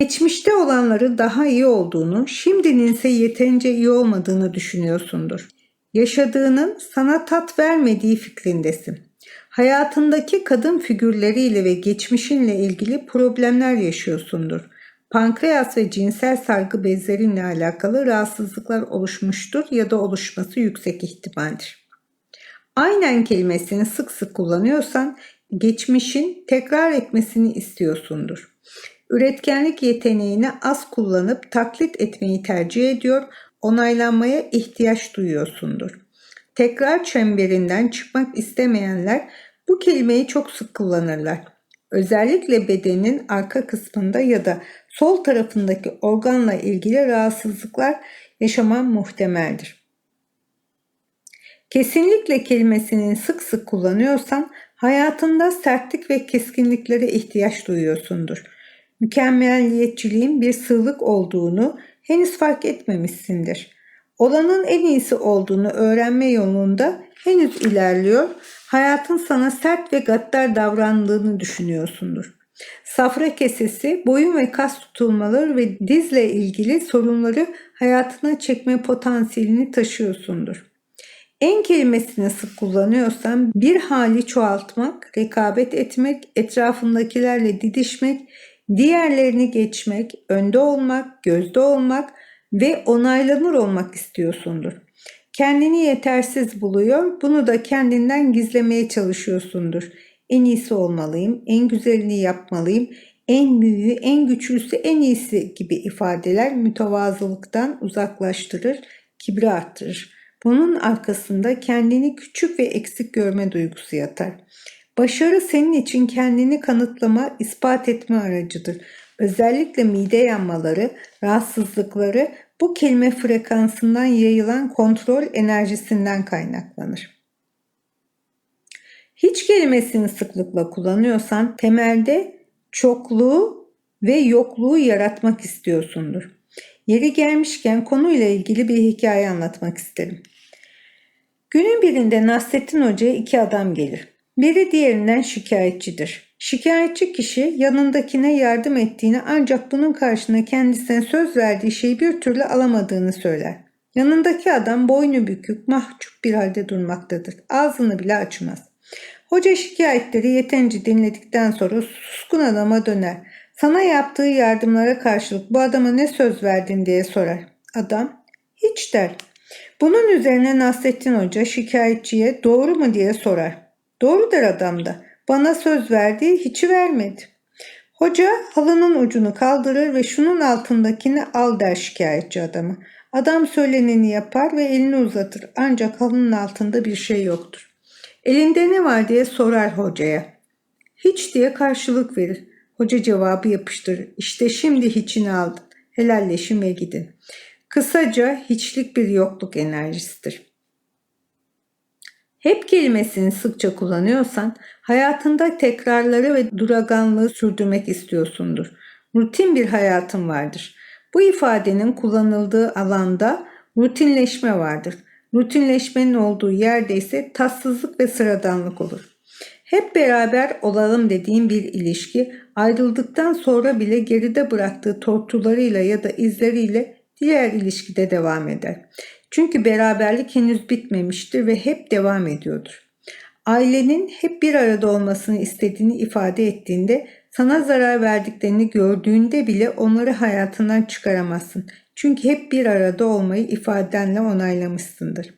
Geçmişte olanları daha iyi olduğunu, şimdinin ise yeterince iyi olmadığını düşünüyorsundur. Yaşadığının sana tat vermediği fikrindesin. Hayatındaki kadın figürleriyle ve geçmişinle ilgili problemler yaşıyorsundur. Pankreas ve cinsel sargı bezlerinle alakalı rahatsızlıklar oluşmuştur ya da oluşması yüksek ihtimaldir. Aynen kelimesini sık sık kullanıyorsan geçmişin tekrar etmesini istiyorsundur. Üretkenlik yeteneğini az kullanıp taklit etmeyi tercih ediyor, onaylanmaya ihtiyaç duyuyorsundur. Tekrar çemberinden çıkmak istemeyenler bu kelimeyi çok sık kullanırlar. Özellikle bedenin arka kısmında ya da sol tarafındaki organla ilgili rahatsızlıklar yaşaman muhtemeldir. Kesinlikle kelimesini sık sık kullanıyorsan hayatında sertlik ve keskinliklere ihtiyaç duyuyorsundur. Mükemmeliyetçiliğin bir sığlık olduğunu henüz fark etmemişsindir. Olanın en iyisi olduğunu öğrenme yolunda henüz ilerliyor, hayatın sana sert ve gaddar davrandığını düşünüyorsundur. Safra kesesi, boyun ve kas tutulmaları ve dizle ilgili sorunları hayatına çekme potansiyelini taşıyorsundur. En kelimesini sık kullanıyorsan bir hali çoğaltmak, rekabet etmek, etrafındakilerle didişmek, diğerlerini geçmek, önde olmak, gözde olmak ve onaylanır olmak istiyorsundur. Kendini yetersiz buluyor, bunu da kendinden gizlemeye çalışıyorsundur. En iyisi olmalıyım, en güzelini yapmalıyım, en büyüğü, en güçlüsü, en iyisi gibi ifadeler mütevazılıktan uzaklaştırır, kibri arttırır. Bunun arkasında kendini küçük ve eksik görme duygusu yatar. Başarı senin için kendini kanıtlama, ispat etme aracıdır. Özellikle mide yanmaları, rahatsızlıkları bu kelime frekansından yayılan kontrol enerjisinden kaynaklanır. Hiç kelimesini sıklıkla kullanıyorsan temelde çokluğu ve yokluğu yaratmak istiyorsundur. Yeri gelmişken konuyla ilgili bir hikaye anlatmak isterim. Günün birinde Nasrettin Hoca'ya iki adam gelir. Biri diğerinden şikayetçidir. Şikayetçi kişi yanındakine yardım ettiğini ancak bunun karşına kendisine söz verdiği şeyi bir türlü alamadığını söyler. Yanındaki adam boynu bükük, mahcup bir halde durmaktadır. Ağzını bile açmaz. Hoca şikayetleri yeterince dinledikten sonra suskun adama döner. Sana yaptığı yardımlara karşılık bu adama ne söz verdin diye sorar. Adam hiç der. Bunun üzerine Nasrettin Hoca şikayetçiye doğru mu diye sorar. Doğru der adam da. Bana söz verdiği hiç vermedi. Hoca halının ucunu kaldırır ve şunun altındakini al der şikayetçi adamı. Adam söyleneni yapar ve elini uzatır ancak halının altında bir şey yoktur. Elinde ne var diye sorar hocaya. Hiç diye karşılık verir. Hoca cevabı yapıştırır. İşte şimdi hiçini aldın. Helalleşin ve gidin. Kısaca hiçlik bir yokluk enerjisidir. Hep kelimesini sıkça kullanıyorsan hayatında tekrarları ve duraganlığı sürdürmek istiyorsundur. Rutin bir hayatın vardır. Bu ifadenin kullanıldığı alanda rutinleşme vardır. Rutinleşmenin olduğu yerde ise tatsızlık ve sıradanlık olur. Hep beraber olalım dediğim bir ilişki ayrıldıktan sonra bile geride bıraktığı tortularıyla ya da izleriyle diğer ilişkide devam eder. Çünkü beraberlik henüz bitmemiştir ve hep devam ediyordur. Ailenin hep bir arada olmasını istediğini ifade ettiğinde sana zarar verdiklerini gördüğünde bile onları hayatından çıkaramazsın. Çünkü hep bir arada olmayı ifadenle onaylamışsındır.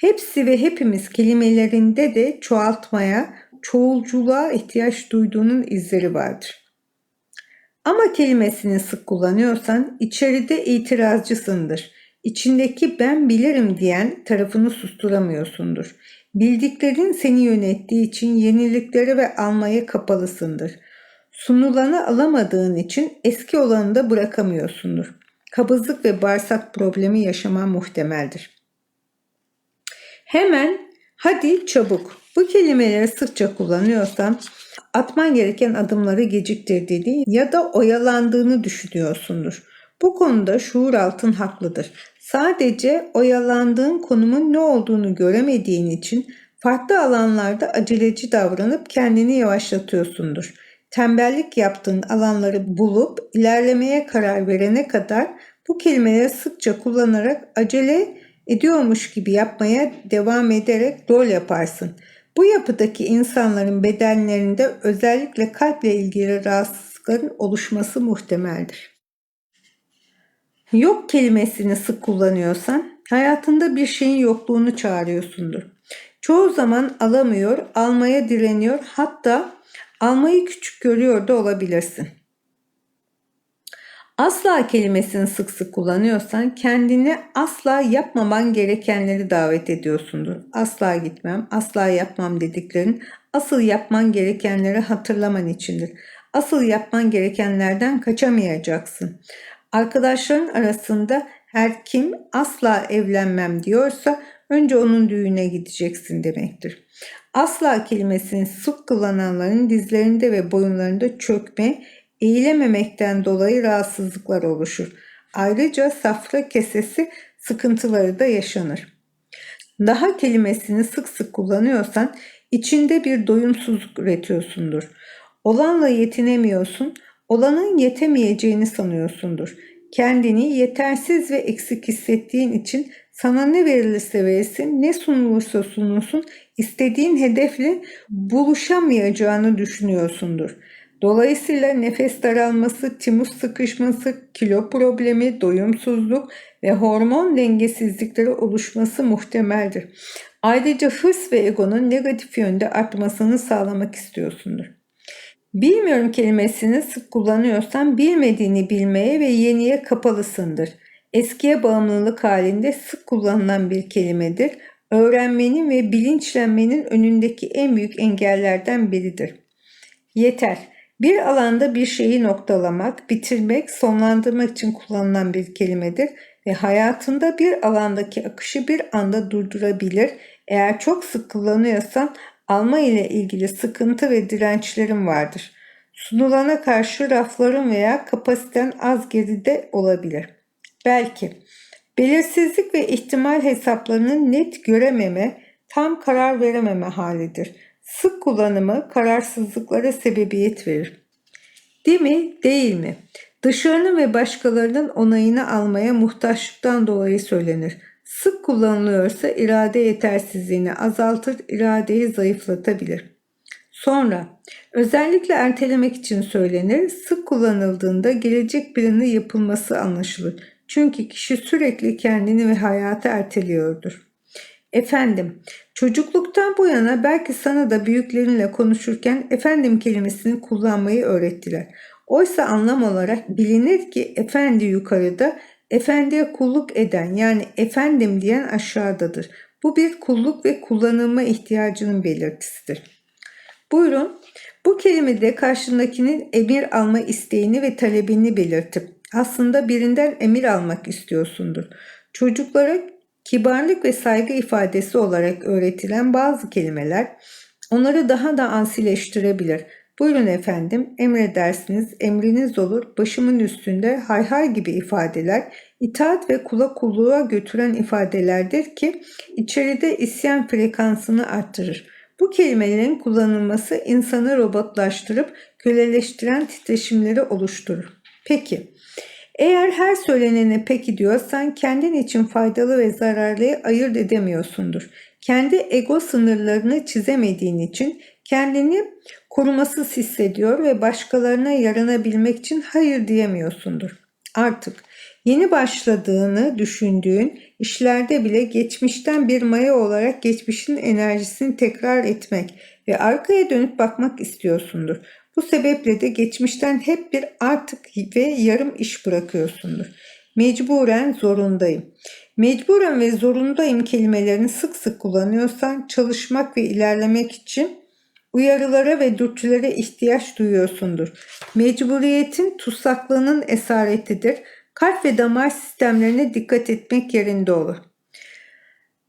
Hepsi ve hepimiz kelimelerinde de çoğaltmaya, çoğulculuğa ihtiyaç duyduğunun izleri vardır. Ama kelimesini sık kullanıyorsan içeride itirazcısındır. İçindeki ben bilirim diyen tarafını susturamıyorsundur. Bildiklerin seni yönettiği için yeniliklere ve almaya kapalısındır. Sunulanı alamadığın için eski olanı da bırakamıyorsundur. Kabızlık ve bağırsak problemi yaşaman muhtemeldir. Hemen, hadi çabuk. Bu kelimeleri sıkça kullanıyorsan atman gereken adımları geciktirdiğini ya da oyalandığını düşünüyorsundur. Bu konuda şuur altın haklıdır. Sadece oyalandığın konumun ne olduğunu göremediğin için farklı alanlarda aceleci davranıp kendini yavaşlatıyorsundur. tembellik yaptığın alanları bulup ilerlemeye karar verene kadar bu kelimeleri sıkça kullanarak acele ediyormuş gibi yapmaya devam ederek rol yaparsın. Bu yapıdaki insanların bedenlerinde özellikle kalple ilgili rahatsızlıkların oluşması muhtemeldir. Yok kelimesini sık kullanıyorsan hayatında bir şeyin yokluğunu çağırıyorsundur. Çoğu zaman alamıyor, almaya direniyor, hatta almayı küçük görüyor da olabilirsin. Asla kelimesini sık sık kullanıyorsan kendini asla yapmaman gerekenleri davet ediyorsundur. Asla gitmem, asla yapmam dediklerin asıl yapman gerekenleri hatırlaman içindir. Asıl yapman gerekenlerden kaçamayacaksın. Arkadaşların arasında her kim asla evlenmem diyorsa önce onun düğüne gideceksin demektir. Asla kelimesini sık kullananların dizlerinde ve boyunlarında çökme, eğilememekten dolayı rahatsızlıklar oluşur. Ayrıca safra kesesi sıkıntıları da yaşanır. Daha kelimesini sık sık kullanıyorsan içinde bir doyumsuzluk üretiyorsundur. Olanla yetinemiyorsun, olanın yetemeyeceğini sanıyorsundur. Kendini yetersiz ve eksik hissettiğin için sana ne verilirse verilsin, ne sunulursa sunulsun istediğin hedefle buluşamayacağını düşünüyorsundur. Dolayısıyla nefes daralması, timus sıkışması, kilo problemi, doyumsuzluk ve hormon dengesizlikleri oluşması muhtemeldir. Ayrıca hırs ve egonun negatif yönde artmasını sağlamak istiyorsundur. Bilmiyorum kelimesini sık kullanıyorsan bilmediğini bilmeye ve yeniye kapalısındır. Eskiye bağımlılık halinde sık kullanılan bir kelimedir. Öğrenmenin ve bilinçlenmenin önündeki en büyük engellerden biridir. Yeter. Bir alanda bir şeyi noktalamak, bitirmek, sonlandırmak için kullanılan bir kelimedir ve hayatında bir alandaki akışı bir anda durdurabilir. Eğer çok sık kullanıyorsan alma ile ilgili sıkıntı ve dirençlerin vardır. Sunulana karşı rafların veya kapasiten az geride olabilir. Belki belirsizlik ve ihtimal hesaplarını net görememe, tam karar verememe halidir. Sık kullanımı kararsızlıklara sebebiyet verir. Değil mi? Değil mi? Dışarının ve başkalarının onayını almaya muhtaçlıktan dolayı söylenir. Sık kullanılıyorsa irade yetersizliğini azaltır, iradeyi zayıflatabilir. Sonra özellikle ertelemek için söylenir. Sık kullanıldığında gelecek planı yapılması anlaşılır. Çünkü kişi sürekli kendini ve hayatı erteliyordur. Efendim, çocukluktan bu yana belki sana da büyüklerinle konuşurken efendim kelimesini kullanmayı öğrettiler. Oysa anlam olarak bilinir ki efendi yukarıda, efendiye kulluk eden yani efendim diyen aşağıdadır. Bu bir kulluk ve kullanılma ihtiyacının belirtisidir. Buyurun, bu kelimede karşındakinin emir alma isteğini ve talebini belirtip aslında birinden emir almak istiyorsundur. Çocuklara kibarlık ve saygı ifadesi olarak öğretilen bazı kelimeler onları daha da ansileştirebilir. Buyurun efendim, emredersiniz, emriniz olur, başımın üstünde hay hay gibi ifadeler itaat ve kula kulluğa götüren ifadelerdir ki içeride isyan frekansını arttırır. Bu kelimelerin kullanılması insanı robotlaştırıp köleleştiren titreşimleri oluşturur. Peki, eğer her söylenene peki diyorsan kendin için faydalı ve zararlıyı ayırt edemiyorsundur. Kendi ego sınırlarını çizemediğin için kendini korumasız hissediyor ve başkalarına yaranabilmek için hayır diyemiyorsundur. Artık yeni başladığını düşündüğün işlerde bile geçmişten bir maya olarak geçmişin enerjisini tekrar etmek ve arkaya dönüp bakmak istiyorsundur. Bu sebeple de geçmişten hep bir artık ve yarım iş bırakıyorsundur. Mecburen zorundayım. Mecburen ve zorundayım kelimelerini sık sık kullanıyorsan çalışmak ve ilerlemek için uyarılara ve dürtülere ihtiyaç duyuyorsundur. Mecburiyetin tutsaklığının esaretidir. Kalp ve damar sistemlerine dikkat etmek yerinde olur.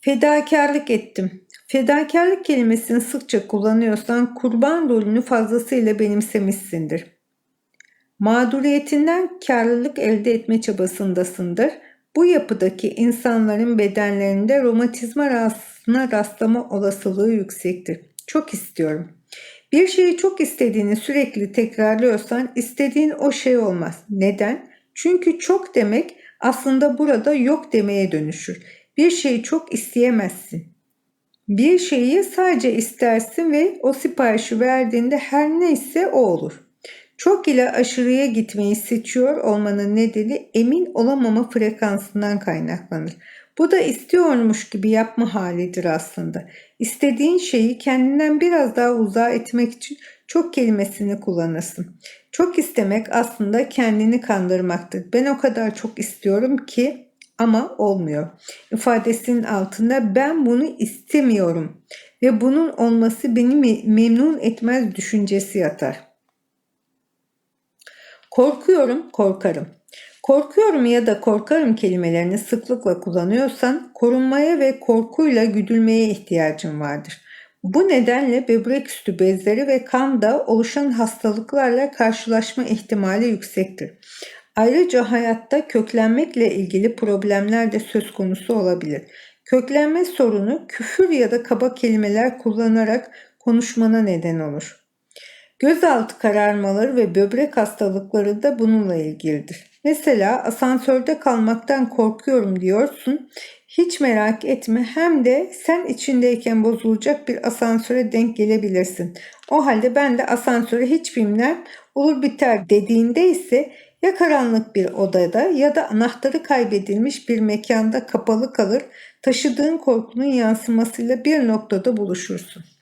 Fedakarlık ettim. Fedakarlık kelimesini sıkça kullanıyorsan kurban rolünü fazlasıyla benimsemişsindir. Mağduriyetinden karlılık elde etme çabasındasındır. Bu yapıdaki insanların bedenlerinde romatizma rahatsızlığına rastlama olasılığı yüksektir. Çok istiyorum. Bir şeyi çok istediğini sürekli tekrarlıyorsan istediğin o şey olmaz. Neden? Çünkü çok demek aslında burada yok demeye dönüşür. Bir şeyi çok isteyemezsin. Bir şeyi sadece istersin ve o siparişi verdiğinde her neyse o olur. Çok ile aşırıya gitmeyi seçiyor olmanın nedeni emin olamama frekansından kaynaklanır. Bu da istiyormuş gibi yapma halidir aslında. İstediğin şeyi kendinden biraz daha uzağa etmek için çok kelimesini kullanırsın. Çok istemek aslında kendini kandırmaktır. Ben o kadar çok istiyorum ki ama olmuyor. İfadesinin altında ben bunu istemiyorum ve bunun olması beni memnun etmez düşüncesi yatar. Korkuyorum, korkarım. Korkuyorum ya da korkarım kelimelerini sıklıkla kullanıyorsan korunmaya ve korkuyla güdülmeye ihtiyacın vardır. Bu nedenle böbrek üstü bezleri ve kanda oluşan hastalıklarla karşılaşma ihtimali yüksektir. Ayrıca hayatta köklenmekle ilgili problemler de söz konusu olabilir. Köklenme sorunu küfür ya da kaba kelimeler kullanarak konuşmana neden olur. Gözaltı kararmaları ve böbrek hastalıkları da bununla ilgilidir. Mesela asansörde kalmaktan korkuyorum diyorsun. Hiç merak etme hem de sen içindeyken bozulacak bir asansöre denk gelebilirsin. O halde ben de asansöre hiç bilmem olur biter dediğinde ise ya karanlık bir odada ya da anahtarı kaybedilmiş bir mekanda kapalı kalır, taşıdığın korkunun yansımasıyla bir noktada buluşursun.